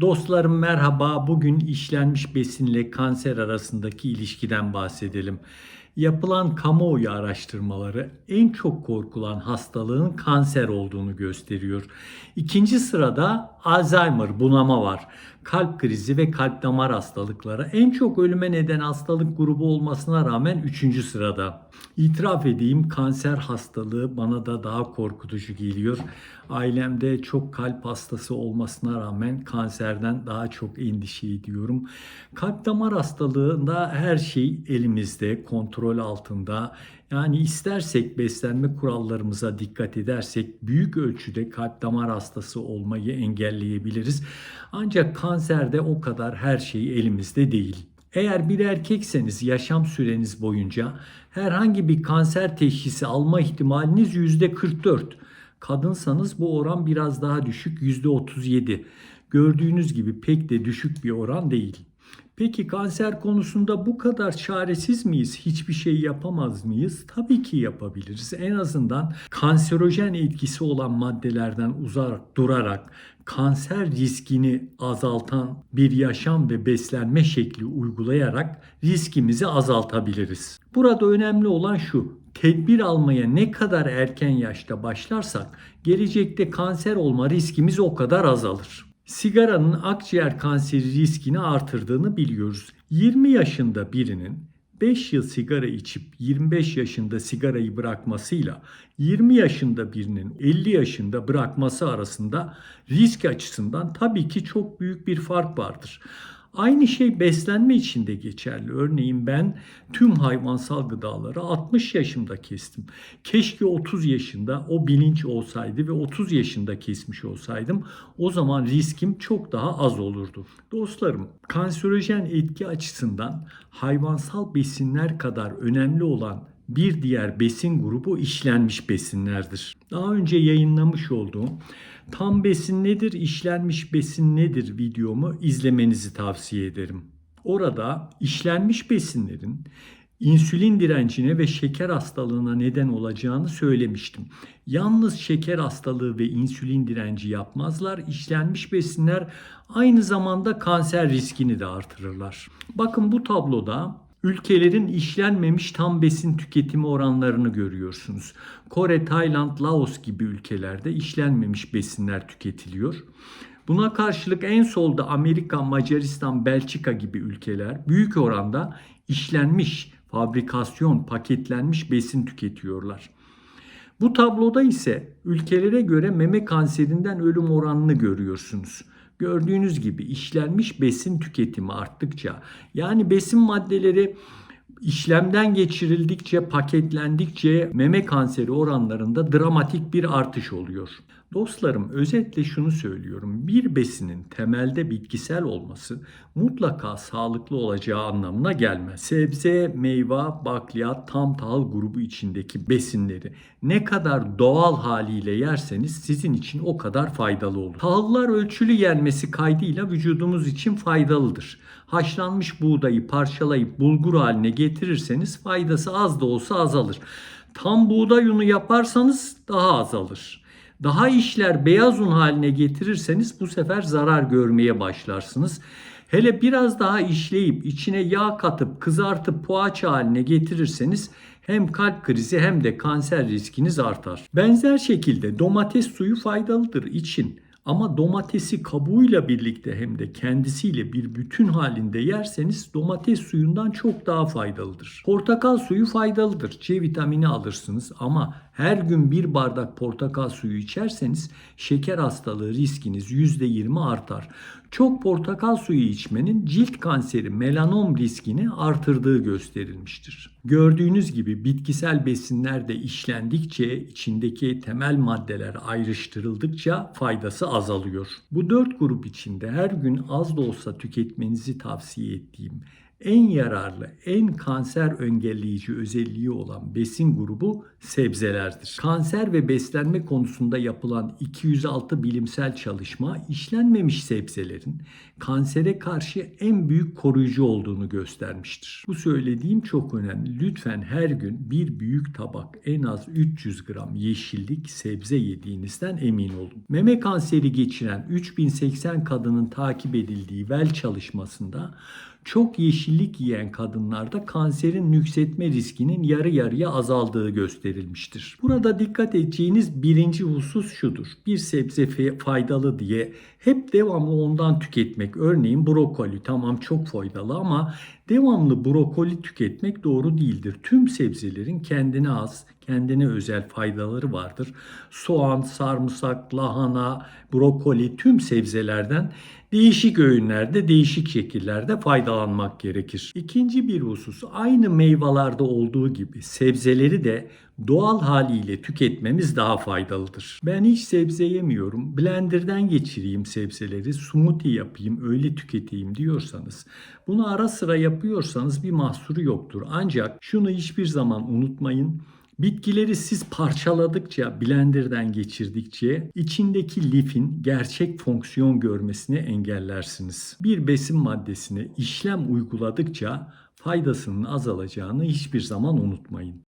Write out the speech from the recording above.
Dostlarım merhaba. Bugün işlenmiş besinle kanser arasındaki ilişkiden bahsedelim. Yapılan kamuoyu araştırmaları en çok korkulan hastalığın kanser olduğunu gösteriyor. İkinci sırada Alzheimer, bunama var. Kalp krizi ve kalp damar hastalıkları en çok ölüme neden hastalık grubu olmasına rağmen üçüncü sırada. İtiraf edeyim kanser hastalığı bana da daha korkutucu geliyor. Ailemde çok kalp hastası olmasına rağmen kanserden daha çok endişe ediyorum. Kalp damar hastalığında her şey elimizde, kontrol altında. Yani istersek beslenme kurallarımıza dikkat edersek büyük ölçüde kalp damar hastası olmayı engelleyebiliriz. Ancak kanserde o kadar her şey elimizde değil. Eğer bir erkekseniz yaşam süreniz boyunca herhangi bir kanser teşhisi alma ihtimaliniz %44. Kadınsanız bu oran biraz daha düşük %37. Gördüğünüz gibi pek de düşük bir oran değil. Peki kanser konusunda bu kadar çaresiz miyiz? Hiçbir şey yapamaz mıyız? Tabii ki yapabiliriz. En azından kanserojen etkisi olan maddelerden uzak durarak kanser riskini azaltan bir yaşam ve beslenme şekli uygulayarak riskimizi azaltabiliriz. Burada önemli olan şu. Tedbir almaya ne kadar erken yaşta başlarsak gelecekte kanser olma riskimiz o kadar azalır. Sigaranın akciğer kanseri riskini artırdığını biliyoruz. 20 yaşında birinin 5 yıl sigara içip 25 yaşında sigarayı bırakmasıyla 20 yaşında birinin 50 yaşında bırakması arasında risk açısından tabii ki çok büyük bir fark vardır. Aynı şey beslenme için de geçerli. Örneğin ben tüm hayvansal gıdaları 60 yaşımda kestim. Keşke 30 yaşında o bilinç olsaydı ve 30 yaşında kesmiş olsaydım. O zaman riskim çok daha az olurdu. Dostlarım, kanserojen etki açısından hayvansal besinler kadar önemli olan bir diğer besin grubu işlenmiş besinlerdir. Daha önce yayınlamış olduğum tam besin nedir, işlenmiş besin nedir videomu izlemenizi tavsiye ederim. Orada işlenmiş besinlerin insülin direncine ve şeker hastalığına neden olacağını söylemiştim. Yalnız şeker hastalığı ve insülin direnci yapmazlar. İşlenmiş besinler aynı zamanda kanser riskini de artırırlar. Bakın bu tabloda ülkelerin işlenmemiş tam besin tüketimi oranlarını görüyorsunuz. Kore, Tayland, Laos gibi ülkelerde işlenmemiş besinler tüketiliyor. Buna karşılık en solda Amerika, Macaristan, Belçika gibi ülkeler büyük oranda işlenmiş, fabrikasyon, paketlenmiş besin tüketiyorlar. Bu tabloda ise ülkelere göre meme kanserinden ölüm oranını görüyorsunuz. Gördüğünüz gibi işlenmiş besin tüketimi arttıkça yani besin maddeleri işlemden geçirildikçe, paketlendikçe meme kanseri oranlarında dramatik bir artış oluyor. Dostlarım özetle şunu söylüyorum. Bir besinin temelde bitkisel olması mutlaka sağlıklı olacağı anlamına gelmez. Sebze, meyve, bakliyat, tam tahıl grubu içindeki besinleri ne kadar doğal haliyle yerseniz sizin için o kadar faydalı olur. Tahıllar ölçülü yenmesi kaydıyla vücudumuz için faydalıdır. Haşlanmış buğdayı parçalayıp bulgur haline getirirseniz faydası az da olsa azalır. Tam buğday unu yaparsanız daha azalır. Daha işler beyaz un haline getirirseniz bu sefer zarar görmeye başlarsınız. Hele biraz daha işleyip içine yağ katıp kızartıp poğaça haline getirirseniz hem kalp krizi hem de kanser riskiniz artar. Benzer şekilde domates suyu faydalıdır için. Ama domatesi kabuğuyla birlikte hem de kendisiyle bir bütün halinde yerseniz domates suyundan çok daha faydalıdır. Portakal suyu faydalıdır. C vitamini alırsınız ama her gün bir bardak portakal suyu içerseniz şeker hastalığı riskiniz %20 artar. Çok portakal suyu içmenin cilt kanseri, melanom riskini artırdığı gösterilmiştir. Gördüğünüz gibi bitkisel besinler de işlendikçe içindeki temel maddeler ayrıştırıldıkça faydası azalıyor. Bu dört grup içinde her gün az da olsa tüketmenizi tavsiye ettiğim en yararlı, en kanser engelleyici özelliği olan besin grubu sebzelerdir. Kanser ve beslenme konusunda yapılan 206 bilimsel çalışma işlenmemiş sebzelerin kansere karşı en büyük koruyucu olduğunu göstermiştir. Bu söylediğim çok önemli. Lütfen her gün bir büyük tabak en az 300 gram yeşillik sebze yediğinizden emin olun. Meme kanseri geçiren 3080 kadının takip edildiği well çalışmasında çok yeşillik yiyen kadınlarda kanserin nüksetme riskinin yarı yarıya azaldığı gösterilmiştir. Burada dikkat edeceğiniz birinci husus şudur. Bir sebze faydalı diye hep devamlı ondan tüketmek. Örneğin brokoli tamam çok faydalı ama devamlı brokoli tüketmek doğru değildir. Tüm sebzelerin kendine az, kendine özel faydaları vardır. Soğan, sarımsak, lahana, brokoli tüm sebzelerden değişik öğünlerde, değişik şekillerde faydalanmak gerekir. İkinci bir husus, aynı meyvelerde olduğu gibi sebzeleri de doğal haliyle tüketmemiz daha faydalıdır. Ben hiç sebze yemiyorum, blenderdan geçireyim sebzeleri, smoothie yapayım, öyle tüketeyim diyorsanız, bunu ara sıra yapıyorsanız bir mahsuru yoktur. Ancak şunu hiçbir zaman unutmayın. Bitkileri siz parçaladıkça, blenderdan geçirdikçe içindeki lifin gerçek fonksiyon görmesini engellersiniz. Bir besin maddesine işlem uyguladıkça faydasının azalacağını hiçbir zaman unutmayın.